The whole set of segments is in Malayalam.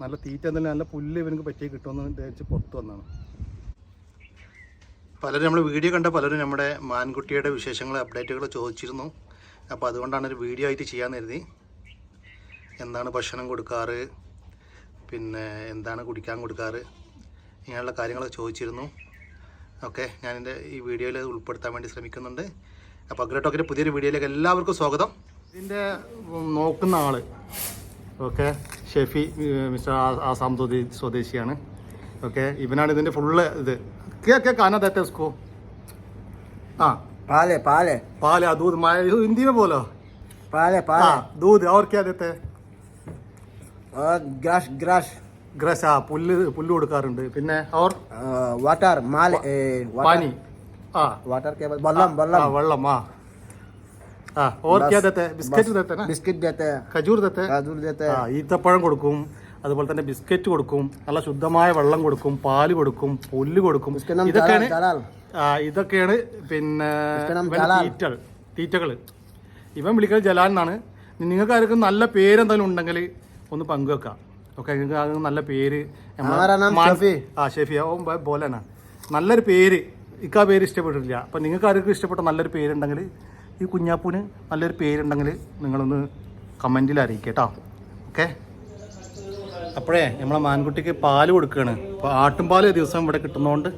നല്ല തീറ്റ എന്തെങ്കിലും നല്ല പുല്ല് ഇവനക്ക് പറ്റിയേ കിട്ടുമെന്ന് വിചാരിച്ച് പുറത്ത് വന്നാണ്. പലരും നമ്മൾ വീഡിയോ കണ്ട പലരും നമ്മുടെ മാൻകുട്ടിയുടെ വിശേഷങ്ങൾ അപ്ഡേറ്റുകൾ ചോദിച്ചിരുന്നു. അപ്പോൾ അതുകൊണ്ടാണ് ഒരു വീഡിയോ ആയിട്ട് ചെയ്യാൻ കരുതി. എന്താണ് ഭക്ഷണം കൊടുക്കാറ്? പിന്നെ എന്താണ് കുടിക്കാൻ കൊടുക്കാറ്? ഇങ്ങനെയുള്ള കാര്യങ്ങളൊക്കെ ചോദിച്ചിരുന്നു. ഓക്കെ ഞാനെന്റെ ഈ വീഡിയോയിൽ ഉൾപ്പെടുത്താൻ വേണ്ടി ശ്രമിക്കുന്നുണ്ട്. അപ്പോൾ അഗ്രട്ടോക്കിന്റെ പുതിയൊരു വീഡിയോയിലേക്ക് എല്ലാവർക്കും സ്വാഗതം. ഇതിന്റെ നോക്കുന്ന ആൾ. ഓക്കെ ഷെഫി ഏർ, മിസ്റ്റർ ആ- ആസാം സ്വദേ- സ്വദേശിയാണ് ഓക്കെ ഇവനാണ് ഇതിൻ്റെ ഫുള്ള് ഇത് क्या क्या खाना देते हैं उसको हाँ पाले पाले पाल या दूध माया हिंदी में बोलो पाले पाले हाँ दूध और क्या देते हैं और ग्रास ग्रास ഗ്രസ് ആ പുല്ല് പുല്ല് കൊടുക്കാറുണ്ട് പിന്നെ और अ, वाटर माल ए, वाटर, पानी ആ वाटर के बाद बल्लम ആ बल्लम വെള്ളം ആ ആ और बस, क्या देते हैं बिस्किट बस, देते हैं ना बिस्किट देते हैं खजूर देते हैं खजूर देते ആ हैं ഈത്തപ്പഴം കൊടുക്കും അതുപോലെ തന്നെ ബിസ്ക്കറ്റ് കൊടുക്കും നല്ല ശുദ്ധമായ വെള്ളം കൊടുക്കും പാല് കൊടുക്കും പുല്ല് കൊടുക്കും उसके नाम ഇതൊക്കെയാണ് जलाल जलाल ആ ഇതൊക്കെയാണ് പിന്നെ इसका नाम ഇവന്റെ ജലാൽ. തീറ്റകൾ തീറ്റകൾ ഇവൻ വിളിക്കുന്നത് ജലാൽ എന്നാണ് നിങ്ങൾക്ക് ആർക്കും നല്ല പേര് എന്തെങ്കിലും ഉണ്ടെങ്കിൽ ഒന്ന് പങ്കുവെക്കാം ഓക്കെ നിങ്ങൾക്ക് ആർക്കും നല്ല പേര് നമ്മളെ हमारा नाम മാൻ- ഷഫി. ആ ഷെഫി ഓ പോലെയാണ് നല്ലൊരു പേര് ഇക്കാ പേര് ഇഷ്ടപ്പെട്ടിട്ടില്ല അപ്പം നിങ്ങൾക്ക് ആർക്കും ഇഷ്ടപ്പെട്ട നല്ലൊരു പേരുണ്ടെങ്കിൽ ഈ കുഞ്ഞാപ്പൂന് നല്ലൊരു പേരുണ്ടെങ്കിൽ നിങ്ങളൊന്ന് കമന്റിൽ അറിയിക്കുക ഓക്കെ? അപ്പോഴേ നമ്മളെ മാൻകുട്ടിക്ക് പാൽ കൊടുക്കുകയാണ് അപ്പോൾ ആട്ടുംപാൽ ദിവസം ഇവിടെ കിട്ടുന്നതുകൊണ്ട്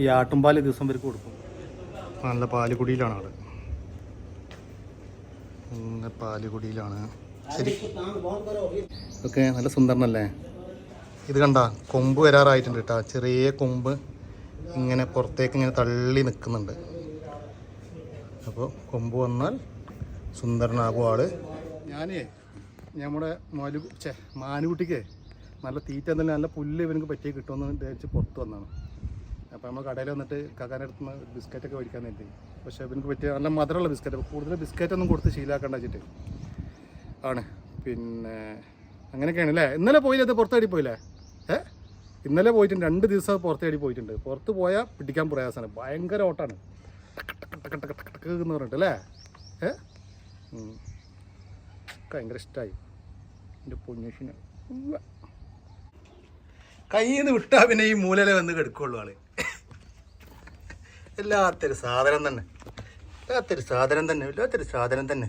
ഈ ആട്ടുംപാൽ ദിവസം ഇവർക്ക് കൊടുക്കും. നല്ല പാലുകുടിയിലാണ് ആൾ. നല്ല പാലുകുടിയിലാണ്. ശരി. ഓക്കെ നല്ല സുന്ദരനല്ലേ? ഇത് കണ്ട കൊമ്പ് വരാറായിട്ടുണ്ട് കേട്ടോ. ചെറിയ കൊമ്പ് ഇങ്ങനെ പുറത്തേക്ക് ഇങ്ങനെ തള്ളി നിൽക്കുന്നുണ്ട്. അപ്പോൾ കൊമ്പ് വന്നാൽ സുന്ദരനാകും ആൾ. ഞാനേ നമ്മുടെ മലു ചേ മാനുകുട്ടിക്ക് നല്ല തീറ്റ തന്നെ നല്ല പുല്ല് ഇവനക്ക് പറ്റിയ കിട്ടുമെന്ന് വിചാരിച്ച് പുറത്ത് വന്നാണ് അപ്പോൾ നമ്മൾ കടയിൽ വന്നിട്ട് കാക്കാനടുത്ത് നിന്ന് ബിസ്ക്കറ്റൊക്കെ മേടിക്കാൻ നേരത്തെ പക്ഷേ ഇവനക്ക് പറ്റിയ നല്ല മധുരമുള്ള ബിസ്ക്കറ്റ്. കൂടുതൽ ബിസ്ക്കറ്റ് ഒന്നും കൊടുത്ത് ശീലാക്കണ്ട വെച്ചിട്ട്. ആണ്. പിന്നെ അങ്ങനെയൊക്കെയാണ് അല്ലേ? ഇന്നലെ പോയില്ലേ അത് പുറത്തേടി പോയില്ലേ? ഏ? ഇന്നലെ പോയിട്ടുണ്ട്. രണ്ട് ദിവസം പുറത്തേടി പോയിട്ടുണ്ട്. പുറത്ത് പോയാൽ പിടിക്കാൻ പ്രയാസമാണ്. ഭയങ്കര ഓട്ടാണ്. ടക്ക് എന്ന് പറഞ്ഞിട്ട് അല്ലേ ഭയങ്കര ഇഷ്ടമായി എന്റെ പൊന്നേഷിന് കയ്യിൽ നിന്ന് വിട്ടാൽ പിന്നെ ഈ മൂലയിലെ വന്ന് കിടക്കുള്ളൂ ആൾ എല്ലാത്തൊരു സാധനം തന്നെ എല്ലാത്തൊരു സാധനം തന്നെ എല്ലാത്തൊരു സാധനം തന്നെ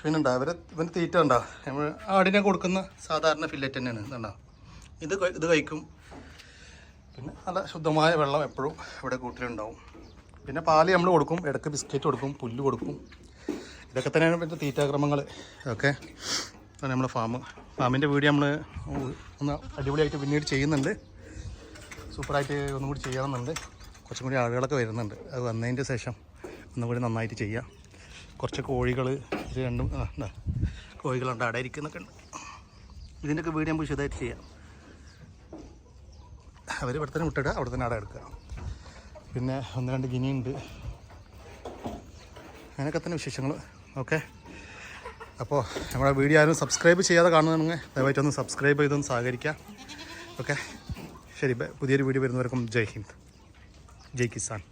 പിന്നെണ്ടാ ഇവരെ ഇവന് തീറ്റ ഉണ്ടാ നമ്മൾ ആടിനെ കൊടുക്കുന്ന സാധാരണ ഫില്ലറ്റ് തന്നെയാണ് ഇതുണ്ടാ ഇത് ഇത് കഴിക്കും പിന്നെ നല്ല ശുദ്ധമായ വെള്ളം എപ്പോഴും ഇവിടെ കൂട്ടിലുണ്ടാവും. പിന്നെ പാൽ നമ്മൾ കൊടുക്കും ഇടയ്ക്ക് ബിസ്ക്കറ്റ് കൊടുക്കും പുല്ല് കൊടുക്കും. ഇതൊക്കെ തന്നെയാണ് പിന്നെ തീറ്റാക്രമങ്ങൾ ഓക്കെ അതാണ് നമ്മളെ ഫാം ഫാമിന്റെ വീഡിയോ നമ്മൾ ഒന്ന് അടിപൊളിയായിട്ട് പിന്നീട് ചെയ്യുന്നുണ്ട്. സൂപ്പറായിട്ട് ഒന്നും കൂടി ചെയ്യണമെന്നുണ്ട്. കുറച്ചും കൂടി ആളുകളൊക്കെ വരുന്നുണ്ട്. അത് വന്നതിന്റെ ശേഷം ഒന്നും കൂടി നന്നായിട്ട് ചെയ്യാം. കുറച്ച് കോഴികൾ ഇത് രണ്ടും. കോഴികളുണ്ട്. അടയിരിക്കുന്നൊക്കെ ഉണ്ട്. ഇതിന്റെയൊക്കെ വീഡിയോ നമുക്ക് വിശദമായിട്ട് ചെയ്യാം. അവർ ഇവിടെ തന്നെ വിട്ടിട്ട് അവിടെ തന്നെ അവിടെ എടുക്കുക. പിന്നെ ഒന്ന് രണ്ട് ഗിനിയുണ്ട്. അങ്ങനെയൊക്കെ തന്നെ വിശേഷങ്ങൾ. ഓക്കെ? അപ്പോൾ നമ്മുടെ വീഡിയോ ആരും സബ്സ്ക്രൈബ് ചെയ്യാതെ കാണുന്നുണ്ടെങ്കിൽ ദയവായിട്ട് ഒന്ന് സബ്സ്ക്രൈബ് ചെയ്തൊന്ന് സഹകരിക്കാം ഓക്കെ? ശരി. പുതിയൊരു വീഡിയോ വരുന്നവർക്കും ജയ് ഹിന്ദ്. ജയ് കിസാൻ.